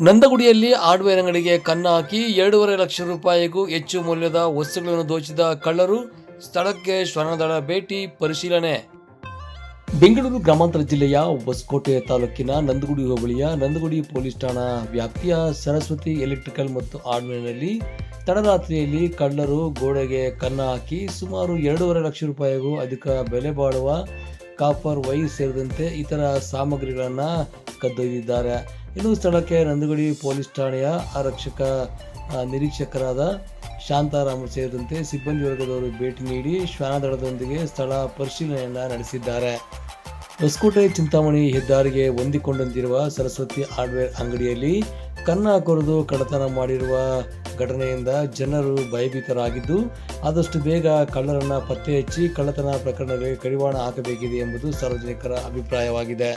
ನಂದಗುಡಿಯಲ್ಲಿ hardware ಅಂಗಡಿಗೆ ಕನ್ನ ಹಾಕಿ ಎರಡೂವರೆ ಲಕ್ಷ ರೂಪಾಯಿಗೂ ಹೆಚ್ಚು ಮೌಲ್ಯದ ವಸ್ತುಗಳನ್ನು ದೋಚಿದ ಕಳ್ಳರು ಸ್ಥಳಕ್ಕೆ ಶ್ವಾನದಳ ಭೇಟಿ ಪರಿಶೀಲನೆ. ಬೆಂಗಳೂರು ಗ್ರಾಮಾಂತರ ಜಿಲ್ಲೆಯ ಹೊಸಕೋಟೆ ತಾಲೂಕಿನ ನಂದಗುಡಿ ಹೋಬಳಿಯ ನಂದಗುಡಿ ಪೊಲೀಸ್ ಠಾಣಾ ವ್ಯಾಪ್ತಿಯ ಸರಸ್ವತಿ ಎಲೆಕ್ಟ್ರಿಕಲ್ ಮತ್ತು ಹಾರ್ಡ್ವೇರ್ನಲ್ಲಿ ತಡರಾತ್ರಿಯಲ್ಲಿ ಕಳ್ಳರು ಗೋಡೆಗೆ ಕನ್ನ ಹಾಕಿ ಸುಮಾರು ಎರಡೂವರೆ ಲಕ್ಷ ರೂಪಾಯಿಗೂ ಅಧಿಕ ಬೆಲೆ ಬಾಳುವ ಕಾಪರ್ ವೈರ್ ಸೇರಿದಂತೆ ಇತರ ಸಾಮಗ್ರಿಗಳನ್ನು ಕದ್ದೊಯ್ದಿದ್ದಾರೆ. ಇನ್ನು ಸ್ಥಳಕ್ಕೆ ನಂದಗುಡಿ ಪೊಲೀಸ್ ಠಾಣೆಯ ಆರಕ್ಷಕ ನಿರೀಕ್ಷಕರಾದ ಶಾಂತಾರಾಮ್ ಸೇರಿದಂತೆ ಸಿಬ್ಬಂದಿ ವರ್ಗದವರು ಭೇಟಿ ನೀಡಿ ಶ್ವಾನದಳದೊಂದಿಗೆ ಸ್ಥಳ ಪರಿಶೀಲನೆಯನ್ನು ನಡೆಸಿದ್ದಾರೆ. ಹೊಸಕೋಟೆ ಚಿಂತಾಮಣಿ ಹೆದ್ದಾರಿಗೆ ಹೊಂದಿಕೊಂಡಂತಿರುವ ಸರಸ್ವತಿ ಹಾರ್ಡ್ವೇರ್ ಅಂಗಡಿಯಲ್ಲಿ ಕನ್ನ ಕೊರೆದು ಕಳ್ಳತನ ಮಾಡಿರುವ ಘಟನೆಯಿಂದ ಜನರು ಭಯಭೀತರಾಗಿದ್ದು, ಆದಷ್ಟು ಬೇಗ ಕಳ್ಳರನ್ನ ಪತ್ತೆ ಹಚ್ಚಿ ಕಳ್ಳತನ ಪ್ರಕರಣಗಳಿಗೆ ಕಡಿವಾಣ ಹಾಕಬೇಕಿದೆ ಎಂಬುದು ಸಾರ್ವಜನಿಕರ ಅಭಿಪ್ರಾಯವಾಗಿದೆ.